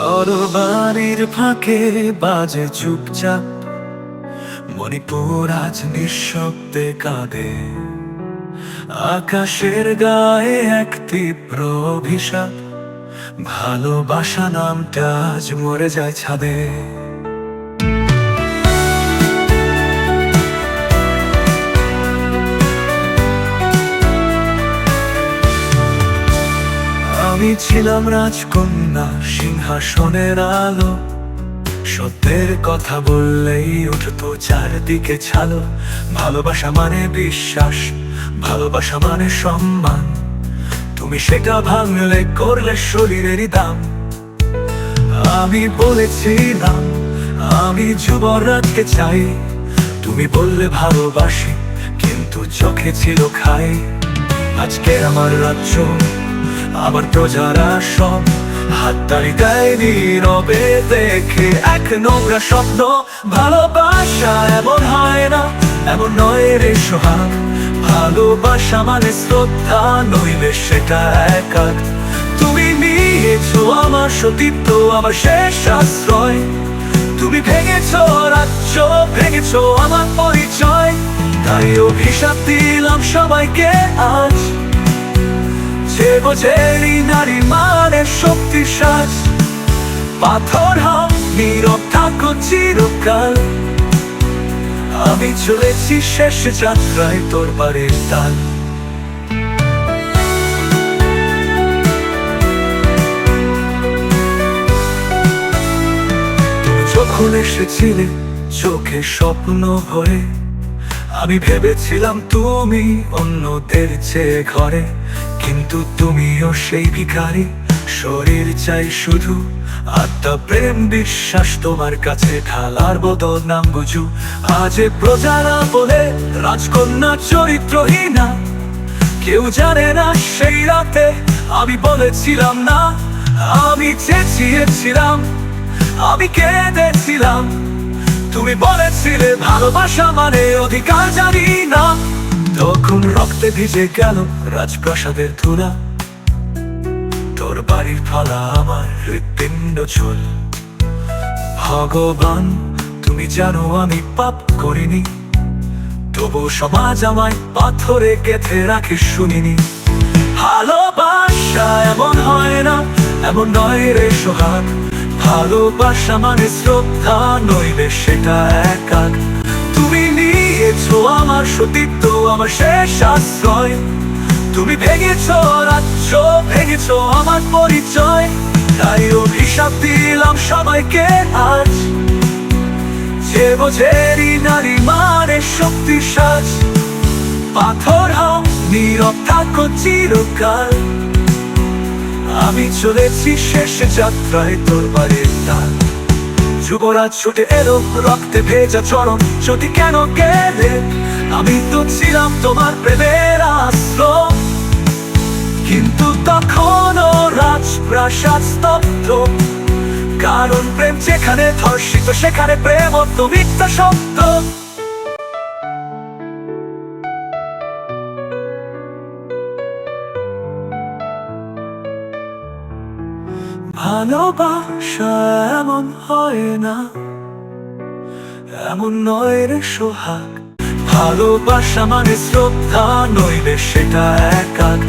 তরবারির ফাঁকে বাজে চুপচাপ। মণিপুর আজ নিঃশব্দে কাঁদে। আকাশের গায়ে এক তীব্র অভিশাপ। ভালোবাসা নামটা আজ মরে যায় ছাদে। আমি ছিলাম রাজকন্যা, সিংহাসনের আলো। সত্যের কথা বললেই উঠতো চারদিকে ছালো। ভালোবাসা মানে বিশ্বাস, ভালোবাসা মানে সম্মান। তুমি সেটা ভাঙলে, করলে শরীরেরই দাম। আমি বলেছিলাম, আমি যুবরাজকে চাই। তুমি বললে ভালোবাসি, কিন্তু চোখে ছিল খাই। আজকে আমার রাজ্য আমার প্রজারা সব হাততালি দেয় নীরবে দেখে এক নোংরা স্বপ্ন, ভালোবাসা এমন হয় না, এমন নয় রে সোহাগ। ভালোবাসা মানে শ্রদ্ধা, নইলে সেটা একাক। তুমি নিয়েছো আমার সতীত্ব, আমার শেষ আশ্রয়। তুমি ভেঙেছ রাজ্য, ভেঙেছ আমার পরিচয়। তাই অভিশাপ দিলাম সবাইকে আজ। যে বোঝেনি নারী মানে শক্তি সাজ। পাথর হও নীরব থাকো চিরকাল। আমি চলেছি শেষ যাত্রায় তোর বাড়ির তাল। যখন এসেছিলে, চোখে স্বপ্ন হয়ে আমি ভেবেছিলাম তুমি অন্যদের চেয়ে ঘরে, কিন্তু তুমিও সেই ভিখারি। শরীর চাই শুধু আত্মা, প্রেম, বিশ্বাস, তোমার কাছে ঢালার বদল নাম বুঝু আজ প্রজারা বলে রাজকন্যা চরিত্রহীনা। কেউ জানে না সেই রাতে আমি বলেছিলাম না, আমি চেঁচিয়েছিলাম, আমি কেঁদেছিলাম। তুমি ভালোবাসা মানে অধিকার জানি না। তখন রক্তে ভিজে গেল রাজপ্রাসাদের ধুলা। তোর বাড়ির আমার হৃৎপিণ্ড ভগবান, তুমি জানো আমি পাপ করিনি। তবু সমাজ আমায় পাথরে গেথে রাখে শুনিনি। ভালোবাসা এমন হয় না, এমন নয় রে সোহাগ। ভালোবাসা মানে শ্রদ্ধা, নইলে সেটা একাক। তুমি নিয়েছো আমার সতীত্ব, আমার শেষ আশ্রয়। তুমি ভেঙেছো রাজ্য, ভেঙেছো আমার পরিচয়। তাই অভিশাপ দিলাম সবাইকে আজ। যে বোঝেরি নারী মানে শক্তি সাজ। পাথর হও নীরব থাকো চিরকাল। আমি চলেছি শেষ যাত্রায় তোর বাড়ির তাল যুবরাজ ছুটে এলো, রক্তে ভেজা চরণ। যদি কেন গেলে? আমি তো ছিলাম তোমার প্রেমের আশ্রম। কিন্তু তখনও রাজপ্রাসাদ স্তব্ধ। কারণ প্রেম যেখানে ধর্ষিত, সেখানে প্রেম অত মিথ্যা শব্দ ভালোবাসা এমন হয় না। এমন নয় রে সোহাগ। ভালোবাসা মানে শ্রদ্ধা নইলে সেটা একাক